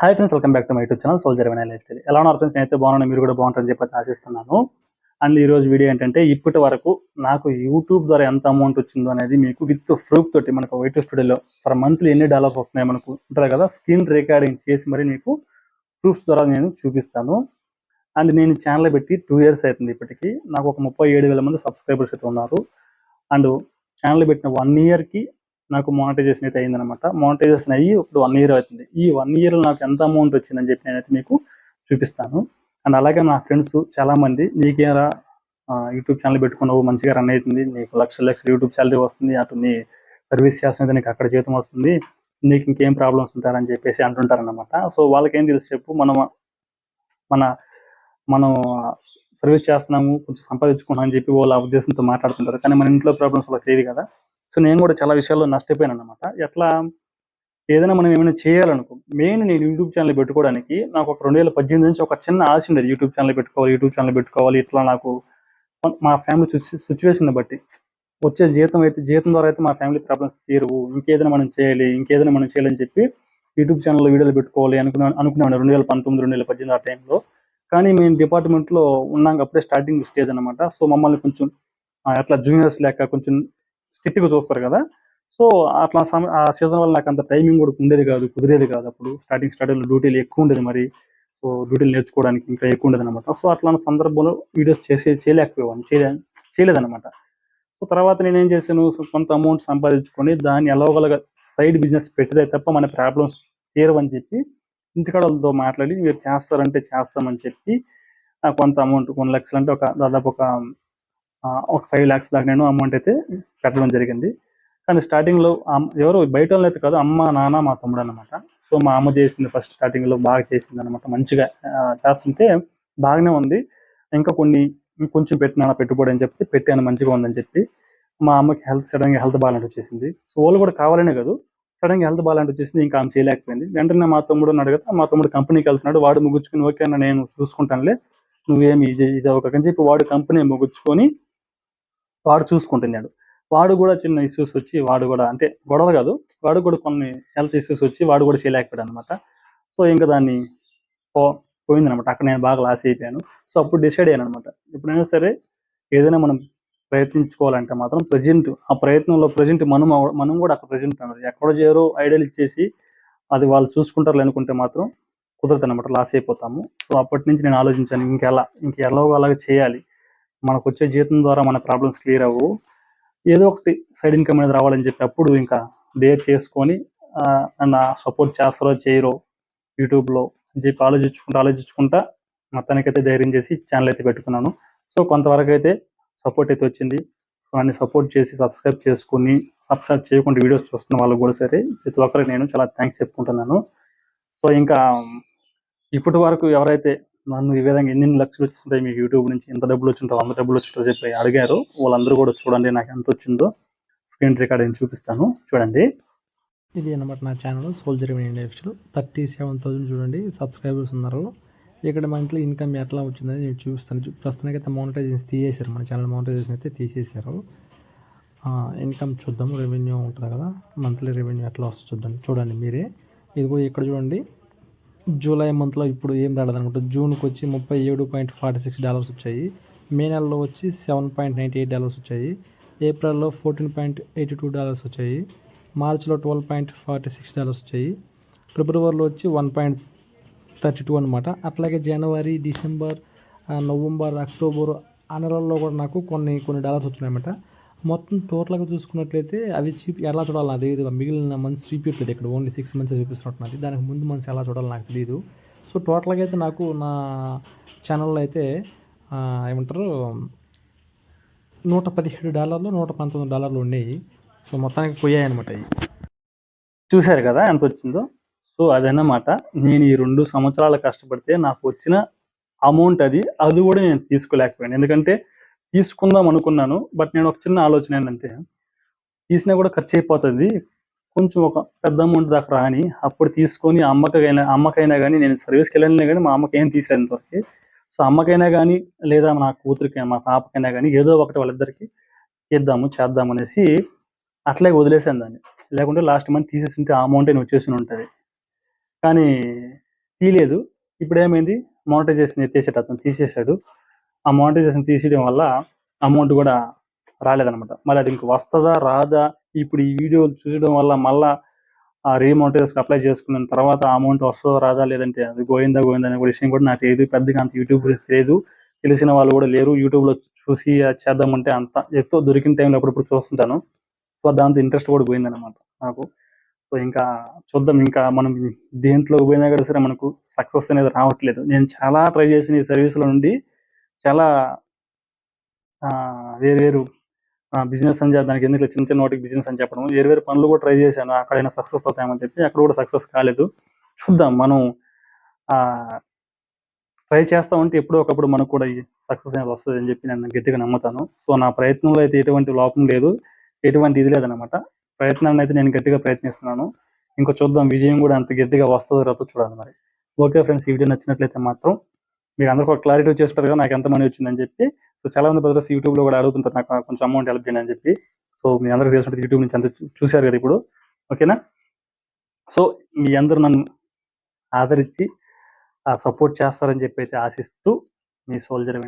Hi friends welcome back to my YouTube channel soldier Vinay lifestyle ఎలా ఉన్నారు friends నేనైతే బాగున్నాను మీరు కూడా బాగుంటారని చెప్పి ఆశిస్తున్నాను. అండ్ ఈరోజు వీడియో ఏంటంటే ఇప్పటి వరకు నాకు యూట్యూబ్ ద్వారా ఎంత అమౌంట్ వచ్చిందో అనేది మీకు విత్ ప్రూఫ్ తోటి మనకు వైట్ స్టూడియోలో ఫర్ మంత్లీ ఎన్ని డాలర్స్ వస్తున్నాయి మనకు ఉంటారు కదా స్క్రీన్ రికార్డింగ్ చేసి మరి మీకు ప్రూఫ్స్ ద్వారా నేను చూపిస్తాను. అండ్ నేను ఛానల్ పెట్టి టూ ఇయర్స్ అవుతుంది ఇప్పటికీ. నాకు ఒక ముప్పై ఏడు వేల మంది సబ్స్క్రైబర్స్ అయితే ఉన్నారు. అండ్ ఛానల్ పెట్టిన వన్ ఇయర్కి నాకు మానిటైజేషన్ అయితే అయిందనమాట మానిటైజేషన్ అయ్యి ఇప్పుడు వన్ ఇయర్ అవుతుంది. ఈ వన్ ఇయర్ నాకు ఎంత అమౌంట్ వచ్చిందని చెప్పి నేనైతే మీకు చూపిస్తాను. అండ్ అలాగే నా ఫ్రెండ్స్ చాలా మంది నీకేరా యూట్యూబ్ ఛానల్ పెట్టుకున్నావు మంచిగా రన్ అవుతుంది నీకు లక్షల లక్షల యూట్యూబ్ ఛానల్ వస్తుంది అటు నీ సర్వీస్ చేస్తుంది నీకు అక్కడ జీతం వస్తుంది నీకు ఇంకేం ప్రాబ్లమ్స్ ఉంటారని చెప్పేసి అంటుంటారనమాట సో వాళ్ళకేం ఏం తెలుసు చెప్పు మనం మన మనం సర్వీస్ చేస్తున్నాము కొంచెం సంపాదించుకున్నాం అని చెప్పి వాళ్ళ ఉద్దేశంతో మాట్లాడుతుంటారు. కానీ మన ఇంట్లో ప్రాబ్లమ్స్ వాళ్ళకి తెలియదు కదా. సో నేను కూడా చాలా విషయాల్లో నష్టపోయాను అనమాట ఎట్లా ఏదైనా మనం ఏమైనా చేయాలనుకో మెయిన్ నేను యూట్యూబ్ ఛానల్ పెట్టుకోవడానికి నాకు ఒక రెండు వేల పద్దెనిమిది నుంచి ఒక చిన్న ఆశ ఉండేది. యూట్యూబ్ ఛానల్ పెట్టుకోవాలి యూట్యూబ్ ఛానల్ పెట్టుకోవాలి ఇట్లా నాకు మా ఫ్యామిలీ సిచ్యువేషన్ బట్టి వచ్చే జీతం అయితే జీతం ద్వారా అయితే మా ఫ్యామిలీ ప్రాబ్లమ్స్ తీరువు. ఇంకేదైనా మనం చేయాలి ఇంకేదైనా మనం చేయాలని చెప్పి యూట్యూబ్ ఛానల్లో వీడియోలు పెట్టుకోవాలి అనుకున్నా అనుకున్నాను రెండు వేల పంతొమ్మిది రెండు వేల పద్దెనిమిది ఆ టైంలో. కానీ మేము డిపార్ట్మెంట్లో ఉన్నాం అప్పుడే స్టార్టింగ్ స్టేజ్ అనమాట సో మమ్మల్ని కొంచెం అట్లా జూనియర్స్ లేక కొంచెం స్ట్రిక్ట్గా చూస్తారు కదా. సో అట్లా సమ- ఆ సీజన్ వల్ల నాకు అంత టైమింగ్ కూడా ఉండేది కాదు కుదిరేది కాదు అప్పుడు. స్టార్టింగ్ స్టార్టింగ్ డ్యూటీలు ఎక్కువ ఉండేది మరి. సో డ్యూటీలు నేర్చుకోవడానికి ఇంకా ఎక్కువ ఉండేది అనమాట సో అట్లాంటి సందర్భంలో వీడియోస్ చేసే చేయలేకపోయాను చేయలే చేయలేదన్నమాట. సో తర్వాత నేను ఏం చేశాను? కొంత అమౌంట్ సంపాదించుకొని దాన్ని ఎలాగోలాగా సైడ్ బిజినెస్ పెట్టితే తప్ప మన ప్రాబ్లమ్స్ తీరవని చెప్పి ఇంటికాడ వాళ్ళతో మాట్లాడి మీరు చేస్తారంటే చేస్తామని చెప్పి ఆ కొంత అమౌంట్ కొన్ని లక్షలు అంటే ఒక దాదాపు ఒక ఒక ఫైవ్ ల్యాక్స్ దాకా నేను అమౌంట్ అయితే పెట్టడం జరిగింది. కానీ స్టార్టింగ్లో ఎవరు బయట వాళ్ళైతే కాదు అమ్మ నాన్న మా తమ్ముడు అనమాట సో మా అమ్మ చేసింది ఫస్ట్ స్టార్టింగ్లో బాగా చేసింది అనమాట మంచిగా చేస్తుంటే బాగానే ఉంది. ఇంకా కొన్ని కొంచెం పెట్టినా పెట్టుబడి అని చెప్పి పెట్టాను మంచిగా ఉందని చెప్పి మా అమ్మకి హెల్త్ సడన్గా హెల్త్ బాగాలంటే వచ్చేసింది. సో వాళ్ళు కూడా కావాలనే కాదు సడన్గా హెల్త్ బాగాలంటే వచ్చేసింది ఇంకా ఆమె చేయలేకపోయింది. వెంటనే మా తమ్ముడు అడిగితే మా తమ్ముడు కంపెనీకి వెళ్తున్నాడు వాడు ముగించుకుని ఓకే అన్న నేను చూసుకుంటానులే నువ్వేమి ఇది ఇది ఒకని చెప్పి వాడు కంపెనీ ముగించుకొని వాడు చూసుకుంటున్నాడు. వాడు కూడా చిన్న ఇష్యూస్ వచ్చి వాడు కూడా అంటే గొడవ కాదు వాడు కూడా కొన్ని హెల్త్ ఇష్యూస్ వచ్చి వాడు కూడా చేయలేకపోయాడు అనమాట సో ఇంకా దాన్ని పో పోయిందనమాట అక్కడ నేను బాగా లాస్ అయిపోయాను. సో అప్పుడు డిసైడ్ అయ్యాను అనమాట ఎప్పుడైనా సరే ఏదైనా మనం ప్రయత్నించుకోవాలంటే మాత్రం ప్రజెంట్ ఆ ప్రయత్నంలో ప్రజెంట్ మనం మనం కూడా అక్కడ ప్రజెంట్ అన్నది. ఎక్కడ చేయరో ఐడియాలు ఇచ్చేసి అది వాళ్ళు చూసుకుంటారు అనుకుంటే మాత్రం కుదరదు అనమాట లాస్ అయిపోతాము. సో అప్పటి నుంచి నేను ఆలోచించాను ఇంకెలా ఇంకెలాగో అలాగే చేయాలి. మనకు వచ్చే జీతం ద్వారా మన ప్రాబ్లమ్స్ క్లియర్ అవ్వవు ఏదో ఒకటి సైడ్ ఇన్కమ్ అనేది రావాలని చెప్పి అప్పుడు ఇంకా డేర్ చేసుకొని నన్ను నా సపోర్ట్ చేస్తారో చేయరో యూట్యూబ్లో అని చెప్పి ఆలోచించుకుంటా ఆలోచించుకుంటా మొత్తానికైతే ధైర్యం చేసి ఛానల్ అయితే పెట్టుకున్నాను. సో కొంతవరకు అయితే సపోర్ట్ అయితే వచ్చింది. సో నన్ను సపోర్ట్ చేసి సబ్స్క్రైబ్ చేసుకుని సబ్స్క్రైబ్ చేయకుండా వీడియోస్ చూస్తున్న వాళ్ళకి కూడా సరే ప్రతి ఒక్కరికి నేను చాలా థ్యాంక్స్ చెప్పుకుంటున్నాను. సో ఇంకా ఇప్పటి వరకు ఎవరైతే నన్ను ఈ విధంగా ఎన్ని లక్షలు వచ్చింటాయి మీకు యూట్యూబ్ నుంచి ఎంత డబ్బులు వచ్చింటావు అంత డబ్బులు వచ్చింటో చెప్పి అడిగారు. వాళ్ళందరూ కూడా చూడండి నాకు ఎంత వచ్చిందో స్క్రీన్ రికార్డ్ నేను చూపిస్తాను. చూడండి. ఇది అనమాట నా channel soldier Indian style thirty seven thousand చూడండి సబ్స్క్రైబర్స్ ఉన్నారు. ఇక్కడ మంత్లీ ఇన్కమ్ ఎట్లా వచ్చిందని నేను చూపిస్తాను. ప్రస్తుతానికైతే ప్రస్తుతానికి తీసేశారు. మన ఛానల్ మోనిటైజేషన్ అయితే తీసేశారు. ఇన్కమ్ చూద్దాం రెవెన్యూ ఉంటుంది కదా మంత్లీ రెవెన్యూ ఎట్లా వస్తుంది చూద్దాం చూడండి మీరే. ఇదిగో ఇక్కడ చూడండి. జూలై మంత్లో ఇప్పుడు ఏం రాలేదు అనమాట జూన్కి వచ్చి ముప్పై ఏడు పాయింట్ ఫార్టీ సిక్స్ డాలర్స్ వచ్చాయి. మే నెలలో వచ్చి seven point ninety eight dollars వచ్చాయి. ఏప్రిల్లో fourteen point eighty two dollars వచ్చాయి. మార్చిలో twelve point forty six dollars వచ్చాయి. ఫిబ్రవరిలో వచ్చి వన్ పాయింట్ థర్టీ టూ అనమాట అట్లాగే జనవరి డిసెంబర్ నవంబర్ అక్టోబర్ ఆ నెలల్లో కూడా నాకు కొన్ని కొన్ని డాలర్స్ వచ్చినాయన్నమాట. మొత్తం టోటల్గా చూసుకున్నట్లయితే అవి చూపి ఎలా చూడాలి? నాకు తెలియదు మిగిలిన మంత్స్ చూపించట్లేదు ఇక్కడ ఓన్లీ సిక్స్ మంత్స్ చూపిస్తున్నట్టున్నది. దానికి ముందు మంత్స్ ఎలా చూడాలో నాకు తెలియదు సో టోటల్గా అయితే నాకు నా ఛానల్లో అయితే ఏమంటారు నూట పదిహేడు డాలర్లు నూట పంతొమ్మిది డాలర్లు ఉన్నాయి. సో మొత్తానికి పోయాయి అనమాట ఇవి చూశారు కదా ఎంత వచ్చిందో సో అదన్నమాట. నేను ఈ రెండు సంవత్సరాలు కష్టపడితే నాకు వచ్చిన అమౌంట్ అది అది కూడా నేను తీసుకోలేకపోయాను. ఎందుకంటే తీసుకుందాం అనుకున్నాను బట్ నేను ఒక చిన్న ఆలోచన ఏంటంటే తీసినా కూడా ఖర్చు అయిపోతుంది. కొంచెం ఒక పెద్ద అమౌంట్ దాకా రాని అప్పుడు తీసుకొని అమ్మకైనా అమ్మకైనా కానీ నేను సర్వీస్కి వెళ్ళినా కానీ మా అమ్మకి ఏం తీసేది ఇంతవరకు. సో అమ్మకైనా కానీ లేదా నా కూతురికి మా పాపకైనా కానీ ఏదో ఒకటి వాళ్ళిద్దరికి ఇద్దాము చేద్దాం అనేసి అట్లే వదిలేసాను దాన్ని. లేకుంటే లాస్ట్ మంత్ తీసేసి ఉంటే ఆ అమౌంట్ వచ్చేసి ఉంటుంది. కానీ తీయలేదు. ఇప్పుడు ఏమైంది? మోనిటైజేషన్ ఎత్తేసాడు అతను తీసేశాడు. ఆ మోనటైజేషన్ తీసేయడం వల్ల అమౌంట్ కూడా రాలేదనమాట మళ్ళీ అది ఇంక వస్తుందా రాదా? ఇప్పుడు ఈ వీడియో చూడడం వల్ల మళ్ళా ఆ రీమోనిటైజేషన్ అప్లై చేసుకున్న తర్వాత అమౌంట్ వస్తుందో రాదా? లేదంటే అది గోయిందా గోయిందా అనే విషయం కూడా నాకు తెలియదు పెద్దగా అంత యూట్యూబ్ గురించి తెలియదు తెలిసిన వాళ్ళు కూడా లేరు. యూట్యూబ్లో చూసి చేద్దామంటే అంత ఎక్కువ దొరికిన టైంలో అప్పుడప్పుడు చూస్తుంటాను. సో దాంతో ఇంట్రెస్ట్ కూడా పోయిందనమాట నాకు. సో ఇంకా చూద్దాం. ఇంకా మనం దేంట్లో పోయినా కూడా సరే మనకు సక్సెస్ అనేది రావట్లేదు. నేను చాలా ట్రై చేసిన ఈ సర్వీస్లో నుండి చాలా ఆ, వేరు వేరు బిజినెస్ అని దానికి ఎందుకు చిన్న చిన్న వాటికి బిజినెస్ అని చెప్పడం వేరు వేరు పనులు కూడా ట్రై చేశాను. అక్కడైనా సక్సెస్ అవుతాయని చెప్పి అక్కడ కూడా సక్సెస్ కాలేదు. చూద్దాం మనం ట్రై చేస్తా ఉంటే ఎప్పుడో ఒకప్పుడు మనకు కూడా సక్సెస్ అనేది వస్తుంది అని చెప్పి నేను గట్టిగా నమ్ముతాను. సో నా ప్రయత్నంలో అయితే ఎటువంటి లోపం లేదు. ఎటువంటి ఇది లేదనమాట ప్రయత్నాన్ని అయితే నేను గట్టిగా ప్రయత్నిస్తున్నాను. ఇంకో చూద్దాం విజయం కూడా అంత గట్టిగా వస్తుందో రాదో చూడాలి మరి. ఓకే ఫ్రెండ్స్ ఈ వీడియో నచ్చినట్లయితే మాత్రం మీరు అందరికీ ఒక క్లారిటీ వచ్చేస్తారు నాకు ఎంత మనీ వచ్చిందని చెప్పి. సో చాలా మంది బ్రదర్స్ యూట్యూబ్లో కూడా అడుగుతుంటారు నాకు కొంచెం అమౌంట్ హెల్ప్ చేయండి అని చెప్పి. సో మీ అందరికీ తెలిసినట్టు యూట్యూబ్ నుంచి అంత చూశారు కదా ఇప్పుడు. ఓకేనా? సో మీ అందరూ నన్ను ఆదరించి సపోర్ట్ చేస్తారని చెప్పి అయితే ఆశిస్తూ మీ సోల్జర్